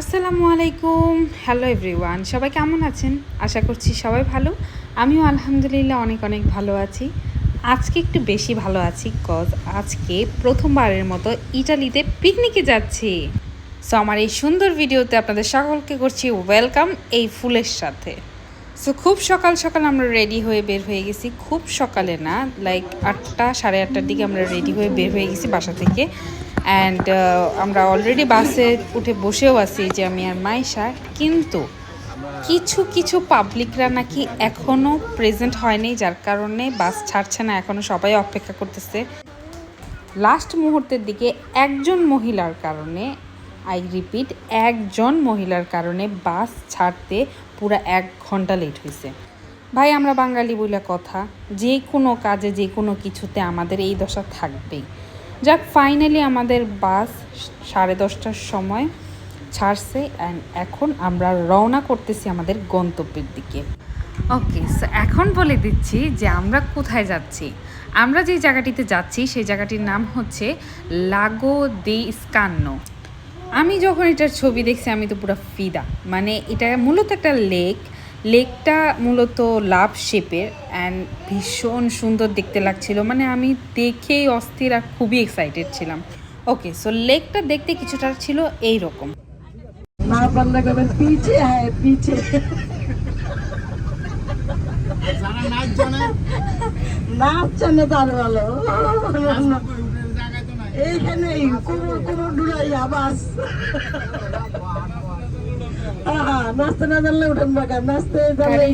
আসসালামু আলাইকুম। Hello everyone সবাই কেমন আছেন? আশা করছি সবাই ভালো। আমিও আলহামদুলিল্লাহ অনেক অনেক ভালো আছি। আজকে একটু বেশি ভালো আছি কজ আজকে প্রথমবারের মতো ইটালিতে পিকনিকে যাচ্ছি। সো আমার এই সুন্দর ভিডিওতে আপনাদের সকলকে করছি ওয়েলকাম এই ফুলের সাথে। সো খুব সকাল সকাল আমরা রেডি হয়ে বের হয়ে গেছি। খুব সকালে না লাইক আটটা, সাড়ে আটটার দিকে আমরা রেডি হয়ে বের হয়ে গেছি বাসা থেকে। অ্যান্ড আমরা অলরেডি বাসে উঠে বসেও আছি যে আমি আর মাইশা, কিন্তু কিছু কিছু পাবলিকরা নাকি এখনও প্রেজেন্ট হয়নি, যার কারণে বাস ছাড়ছে না এখনও সবাই অপেক্ষা করতেছে। লাস্ট মুহূর্তের দিকে একজন মহিলার কারণে আই রিপিট একজন মহিলার কারণে বাস ছাড়তে পুরো এক ঘণ্টা লেট হয়েছে। ভাই, আমরা বাঙালি বলে কথা, যে কোনো কাজে, যে কোনো কিছুতে আমাদের এই দশা থাকবেই। যাক ফাইনালি আমাদের বাস সাড়ে দশটার সময় ছাড়ছে অ্যান্ড এখন আমরা রওনা করতেছি আমাদের গন্তব্যের দিকে। ওকে সো এখন বলে দিচ্ছি যে আমরা কোথায় যাচ্ছি। আমরা যে জায়গাটিতে যাচ্ছি, সেই জায়গাটির নাম হচ্ছে লাগো দি স্কান্ন আমি যখন এটার ছবি দেখছি, আমি তো পুরো ফিদা। মানে এটা মূলত একটা লেক লেকটা মূলত লাভ শেপের অ্যান্ড ভীষণ সুন্দর দেখতে লাগছিল। মানে আমি দেখেই অস্থির আর খুবই এক্সাইটেড ছিলাম। ওকে সো লেকটা দেখতে কিছুটা ছিল এই রকম এইখানে আবাস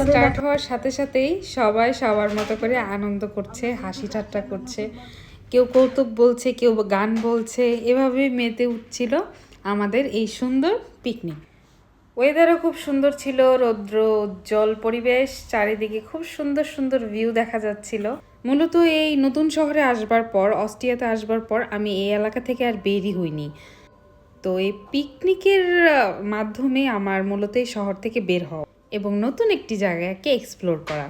স্টার্ট হওয়ার সাথে সাথেই সবাই সবার মতো করে আনন্দ করছে হাসি ঠাট্টা করছে। কেউ কৌতুক বলছে কেউ গান বলছে। এভাবেই মেতে উঠছিল আমাদের এই সুন্দর পিকনিক ওয়েদারও খুব সুন্দর ছিল রৌদ্র উজ্জ্বল পরিবেশ চারিদিকে খুব সুন্দর সুন্দর ভিউ দেখা যাচ্ছিল। মূলত এই নতুন শহরে আসবার পর অস্ট্রিয়াতে আসবার পর আমি এই এলাকা থেকে আর বেরি হইনি। তো এই পিকনিকের মাধ্যমে আমার মূলত এই শহর থেকে বের হওয়া এবং নতুন একটি জায়গাকে এক্সপ্লোর করা।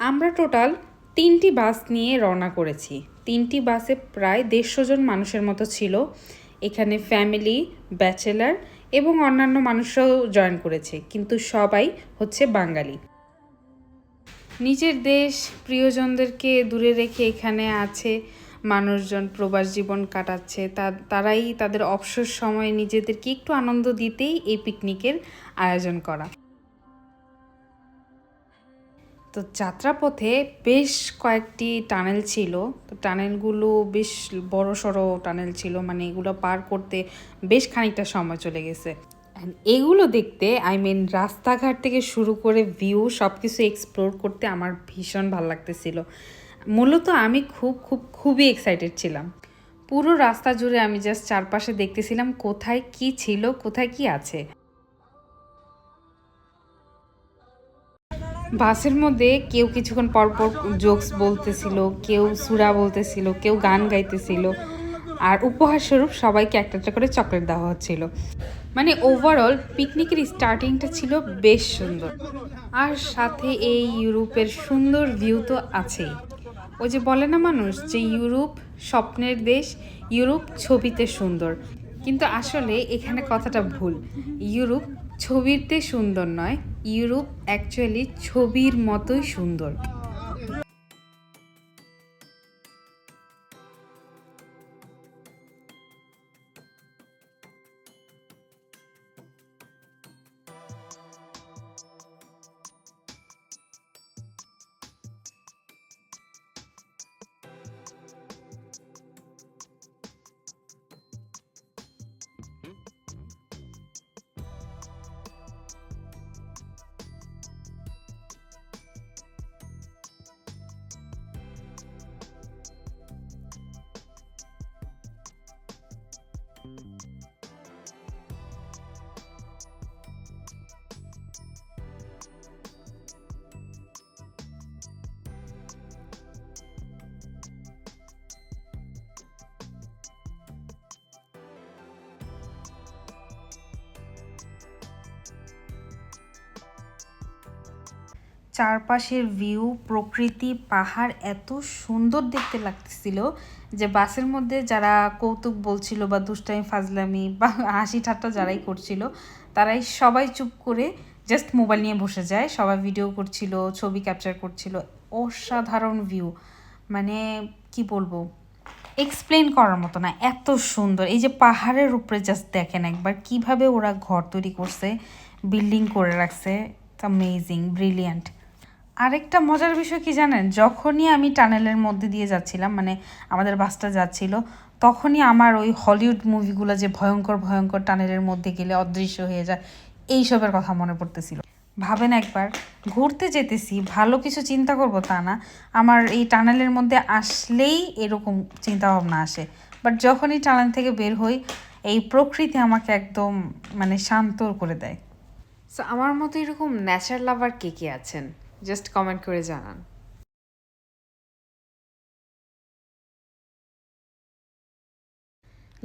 আমরা টোটাল তিনটি বাস নিয়ে রওনা করেছি। তিনটি বাসে প্রায় দেড়শো জন মানুষের মতো ছিল। এখানে ফ্যামিলি ব্যাচেলার এবং অন্যান্য মানুষরাও জয়েন করেছে, কিন্তু সবাই হচ্ছে বাঙালি। নিজের দেশ, প্রিয়জনদেরকে দূরে রেখে এখানে আছে মানুষজন প্রবাস জীবন কাটাচ্ছে, তা, তারাই তাদের অবসর সময়ে নিজেদেরকে একটু আনন্দ দিতেই এই পিকনিকের আয়োজন করা। তো যাত্রাপথে বেশ কয়েকটি টানেল ছিল। তো টানেলগুলো বেশ বড় সড়ো টানেল ছিল মানে এগুলো পার করতে বেশ খানিকটা সময় চলে গেছে। এগুলো দেখতে আই মিন রাস্তাঘাট থেকে শুরু করে ভিউ সব কিছু এক্সপ্লোর করতে আমার ভীষণ ভালো লাগতেছিল। মূলত আমি খুব খুব, খুবই এক্সাইটেড ছিলাম। পুরো রাস্তা জুড়ে আমি জাস্ট চারপাশে দেখতেছিলাম কোথায় কি ছিল, কোথায় কি আছে। বাসের মধ্যে কেউ কিছুক্ষণ পর পর জোকস বলতেছিল, কেউ সুরা বলতেছিল, কেউ গান গাইতেছিল। আর উপহার স্বরূপ সবাইকে একটা একটা করে চকলেট দেওয়া হচ্ছিল। মানে ওভারঅল পিকনিকের স্টার্টিংটা ছিল বেশ সুন্দর। আর সাথে এই ইউরোপের সুন্দর ভিউ তো আছেই। ওই যে বলে না মানুষ যে ইউরোপ স্বপ্নের দেশ, ইউরোপ ছবিতে সুন্দর। কিন্তু আসলে এখানে কথাটা ভুল। ইউরোপ ছবিতে সুন্দর নয়, ইউরোপ অ্যাকচুয়ালি ছবির মতোই সুন্দর। চারপাশের ভিউ প্রকৃতি, পাহাড় এত সুন্দর দেখতে লাগতেছিল যে বাসের মধ্যে যারা কৌতুক বলছিল বা দুষ্টামি, ফাজলামি বা হাসি ঠাট্টা যারাই করছিল, তারাই সবাই চুপ করে জাস্ট মোবাইল নিয়ে বসে যায়। সবাই ভিডিও করছিল, ছবি ক্যাপচার করছিল। অসাধারণ ভিউ মানে কি বলব? এক্সপ্লেন করার মতো না, এত সুন্দর। এই যে পাহাড়ের উপরে জাস্ট দেখেন একবার কীভাবে ওরা ঘর তৈরি করছে বিল্ডিং করে রাখছে অ্যামেজিং ব্রিলিয়ান্ট আরেকটা মজার বিষয় কি জানেন? যখনই আমি টানেলের মধ্যে দিয়ে যাচ্ছিলাম মানে আমাদের বাসটা যাচ্ছিল, তখনই আমার ওই হলিউড মুভিগুলো যে ভয়ঙ্কর ভয়ঙ্কর টানেলের মধ্যে গেলে অদৃশ্য হয়ে যায়, এইসবের কথা মনে পড়তেছিল। ভাবেন একবার, ঘুরতে যেতেছি, ভালো কিছু চিন্তা করব তা না, আমার এই টানেলের মধ্যে আসলেই এরকম চিন্তা ভাবনা আসে। বাট যখনই টানেল থেকে বের হই, এই প্রকৃতি আমাকে একদম মানে শান্ত করে দেয়। সো আমার মতো এরকম ন্যাচার লাভার কে কে আছেন? জাস্ট কমেন্ট করে জানান।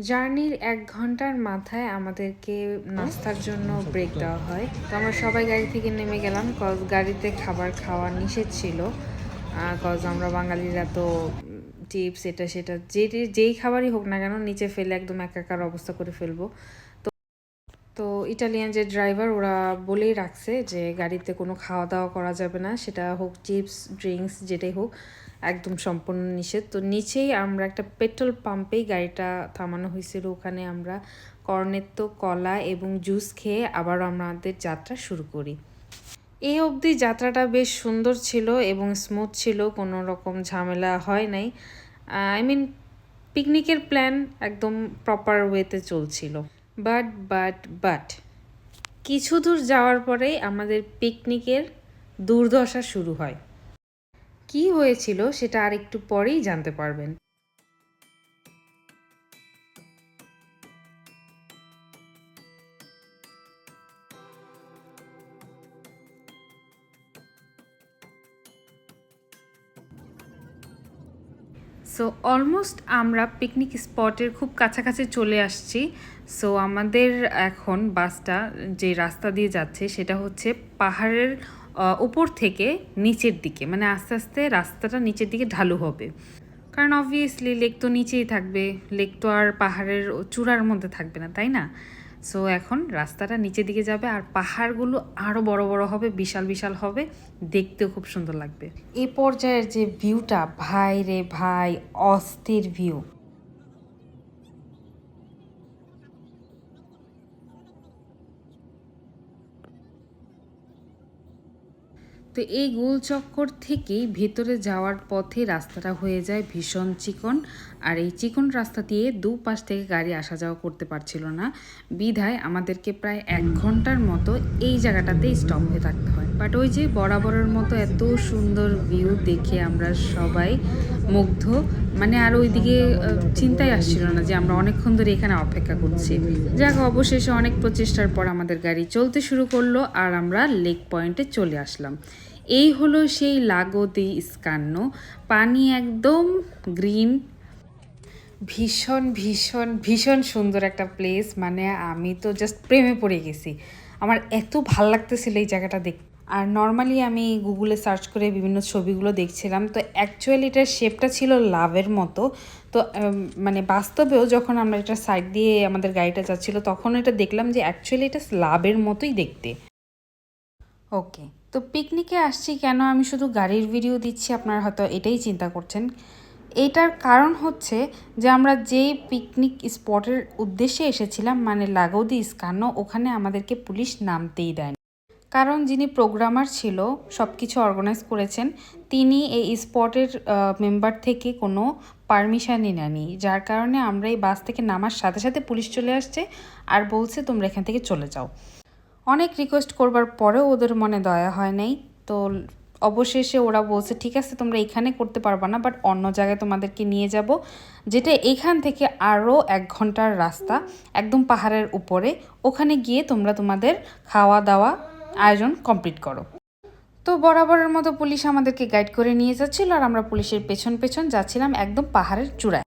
জার্নির এক ঘণ্টার মাথায় আমাদেরকে নাস্তার জন্য ব্রেক দেওয়া হয়। তো আমরা সবাই গাড়ি থেকে নেমে গেলাম। কজ গাড়িতে খাবার খাওয়া নিষেধ ছিল। কজ আমরা বাঙালিরা তো চিপস এটা, সেটা যে, যেই খাবারই হোক না কেন, নিচে ফেলে একদম একাকার অবস্থা করে ফেলব। তো ইটালিয়ান যে ড্রাইভার ওরা বলেই রাখছে যে গাড়িতে কোনো খাওয়া দাওয়া করা যাবে না, সেটা হোক চিপস ড্রিঙ্কস যেটাই হোক, একদম সম্পূর্ণ নিষেধ। তো নিচেই আমরা একটা পেট্রোল পাম্পেই গাড়িটা থামানো হয়েছিল। ওখানে আমরা কর্নেত্তো কলা এবং জুস খেয়ে আবার আমাদের যাত্রা শুরু করি। এই অবধি যাত্রাটা বেশ সুন্দর ছিল এবং স্মুথ ছিল, কোনো রকম ঝামেলা হয় নাই। আই মিন পিকনিকের প্ল্যান একদম প্রপার ওয়েতে চলছিল। বাট বাট বাট কিছু দূর যাওয়ার পরেই আমাদের পিকনিকের দুর্দশা শুরু হয়। কি হয়েছিল সেটা আর একটু পরেই জানতে পারবেন। সো অলমোস্ট আমরা পিকনিক স্পটের খুব কাছাকাছি চলে আসছি। সো আমাদের এখন বাসটা যে রাস্তা দিয়ে যাচ্ছে, সেটা হচ্ছে পাহাড়ের উপর থেকে নিচের দিকে। মানে আস্তে আস্তে রাস্তাটা নিচের দিকে ঢালু হবে। কারণ অবভিয়াসলি লেক তো নিচেই থাকবে। লেক তো আর পাহাড়ের চূড়ার মধ্যে থাকবে না, তাই না? সো এখন রাস্তাটা নিচের দিকে যাবে আর পাহাড়গুলো আরও বড় বড় হবে, বিশাল বিশাল হবে। দেখতেও খুব সুন্দর লাগবে। এ পর্যায়ের যে ভিউটা ভাই রে ভাই, অস্থির ভিউ তো এই গোল চক্কর থেকেই ভেতরে যাওয়ার পথে রাস্তাটা হয়ে যায় ভীষণ চিকন। আর এই চিকন রাস্তা দিয়ে দু পাশ থেকে গাড়ি আসা যাওয়া করতে পারছিল না। বিধায় আমাদেরকে প্রায় এক ঘণ্টার মতো এই জায়গাটাতেই স্টপ হয়ে থাকতে হয়। বাট ওই যে বরাবরের মতো এত সুন্দর ভিউ দেখে আমরা সবাই মুগ্ধ। মানে আর ওইদিকে চিন্তাই আসছিল না যে আমরা অনেকক্ষণ ধরে এখানে অপেক্ষা করছি। যাক, অবশেষে অনেক প্রচেষ্টার পর আমাদের গাড়ি চলতে শুরু করল আর আমরা লেক পয়েন্টে চলে আসলাম। এই হলো সেই লাগো স্কান্ন। পানি একদম গ্রিন। ভীষণ ভীষণ ভীষণ সুন্দর একটা প্লেস মানে আমি তো জাস্ট প্রেমে পড়ে গেছি। আমার এত ভালো লাগতেছিল এই জায়গাটা দেখ আর নর্মালি আমি গুগলে সার্চ করে বিভিন্ন ছবিগুলো দেখছিলাম। তো অ্যাকচুয়ালি এটার শেপটা ছিল লাভের মতো। তো মানে বাস্তবেও যখন আমরা এটা সাইড দিয়ে আমাদের গাড়িটা যাচ্ছিল, তখন এটা দেখলাম যে অ্যাকচুয়ালি এটা লাভের মতোই দেখতে। ওকে তো পিকনিকে আসছি কেন? আমি শুধু গাড়ির ভিডিও দিচ্ছি, আপনারা হয়তো এটাই চিন্তা করছেন। এইটার কারণ হচ্ছে যে আমরা যেই পিকনিক স্পটের উদ্দেশ্যে এসেছিলাম মানে লাগৌদি স্কানো ওখানে আমাদেরকে পুলিশ নামতেই দেয়নি। কারণ যিনি প্রোগ্রামার ছিল সব কিছু অর্গানাইজ করেছেন, তিনি এই স্পটের মেম্বার থেকে কোনো পারমিশনই নেননি। যার কারণে আমরা এই বাস থেকে নামার সাথে সাথে পুলিশ চলে আসছে, আর বলছে, তোমরা এখান থেকে চলে যাও। অনেক রিকোয়েস্ট করবার পরেও ওদের মনে দয়া হয় নাই। তো অবশেষে ওরা বলছে, ঠিক আছে, তোমরা এখানে করতে পারবা না বাট অন্য জায়গায় তোমাদেরকে নিয়ে যাব। যেটা এখান থেকে আরও এক ঘণ্টার রাস্তা, একদম পাহাড়ের উপরে। ওখানে গিয়ে তোমরা তোমাদের খাওয়া দাওয়া আয়োজন কমপ্লিট করো। তো বরাবরের মতো পুলিশ আমাদেরকে গাইড করে নিয়ে যাচ্ছিল, আর আমরা পুলিশের পেছন পেছন যাচ্ছিলাম একদম পাহাড়ের চূড়ায়।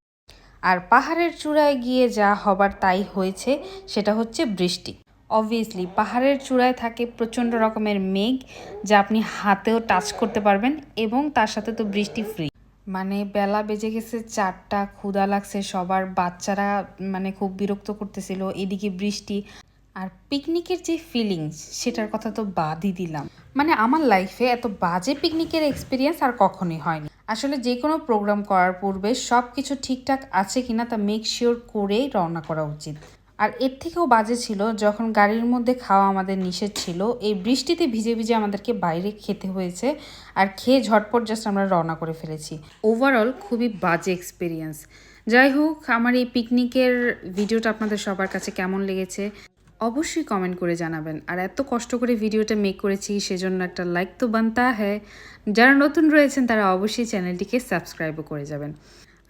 আর পাহাড়ের চূড়ায় গিয়ে যা হবার তাই হয়েছে, সেটা হচ্ছে বৃষ্টি। অবভিয়াসলি পাহাড়ের চূড়ায় থাকে প্রচণ্ড রকমের মেঘ যা আপনি হাতেও টাচ করতে পারবেন এবং তার সাথে তো বৃষ্টি ফ্রি মানে বেলা বেজে গেছে চারটা ক্ষুদা লাগছে সবার, বাচ্চারা মানে খুব বিরক্ত করতেছিল, এদিকে বৃষ্টি। আর পিকনিকের যে ফিলিংস সেটার কথা তো বাদই দিলাম। মানে আমার লাইফে এত বাজে পিকনিকের এক্সপিরিয়েন্স আর কখনোই হয়নি। আসলে যে কোনো প্রোগ্রাম করার পূর্বে সব কিছু ঠিকঠাক আছে কিনা তা মেক শিওর করেই রওনা করা উচিত। আর এর থেকেও বাজে ছিল, যখন গাড়ির মধ্যে খাওয়া আমাদের নিষেধ ছিল, এই বৃষ্টিতে ভিজে ভিজে আমাদেরকে বাইরে খেতে হয়েছে আর খেয়ে ঝটপট জাস্ট আমরা রওনা করে ফেলেছি। ওভারঅল খুবই বাজে এক্সপিরিয়েন্স যাই হোক, আমার এই পিকনিকের ভিডিওটা আপনাদের সবার কাছে কেমন লেগেছে অবশ্যই কমেন্ট করে জানাবেন। আর এত কষ্ট করে ভিডিওটা মেক করেছি, সেজন্য একটা লাইক তো বানতা হ্যাঁ যারা নতুন রয়েছেন, তারা অবশ্যই চ্যানেলটিকে সাবস্ক্রাইবও করে যাবেন।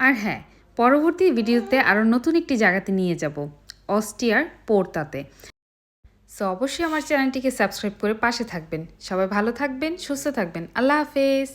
আর হ্যাঁ পরবর্তী ভিডিওতে আরও নতুন একটি জায়গাতে নিয়ে যাব। অস্টিয়ার পোর্তাতে। সো অবশ্যই আমার চ্যানেলটিকে সাবস্ক্রাইব করে পাশে থাকবেন। সবাই ভালো থাকবেন, সুস্থ থাকবেন। আল্লাহ হাফেজ।